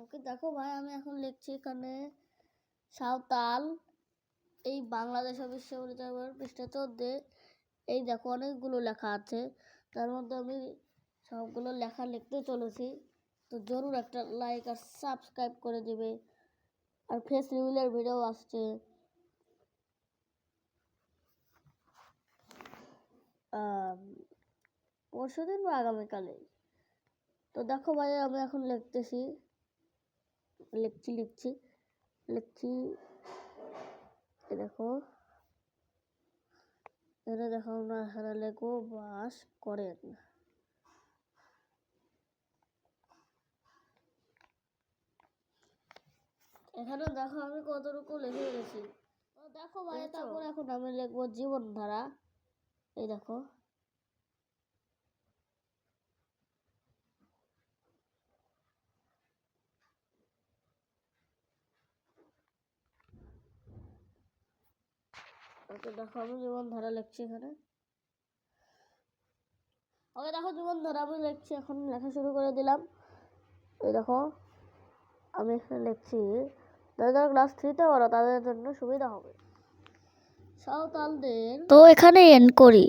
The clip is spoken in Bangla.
ওকে দেখো ভাই, আমি এখন লিখছি এখানে সাঁওতাল, এই বাংলাদেশ বিশ্ববিদ্যালয়ের পৃষ্ঠা চোদ্দে, এই দেখো অনেকগুলো লেখা আছে, তার মধ্যে আমি সবগুলো লেখা লিখতে চলেছি, তো জরুর একটা লাইক আর সাবস্ক্রাইব করে দিবে, আর ফেস রিভিলের ভিডিও আসছে। পরশু দিন বা আগামীকালে তো দেখো ভাই, আমি এখন লিখতেছি। লিখছি লিখছি লিখছি। এ দেখো। এটা দেখো আমরা এখানে লেখো বাস করেন। এখানে দেখো আমি কতটুকু লিখে গেছি দেখো ভাই তারপর এখন আমি লিখব জীবনধারা। এই দেখো। ওকে দেখো আমি জীবনধারা লিখছি এখানে। ওকে দেখো জীবনধারা আমি লিখছি এখন লেখা শুরু করে দিলাম। এই দেখো, আমি এখানে লিখছি, যারা ক্লাস থ্রিতে পড়ো তাদের জন্য সুবিধা হবে। সাঁওতালদের তো এখানে এন্ড করি।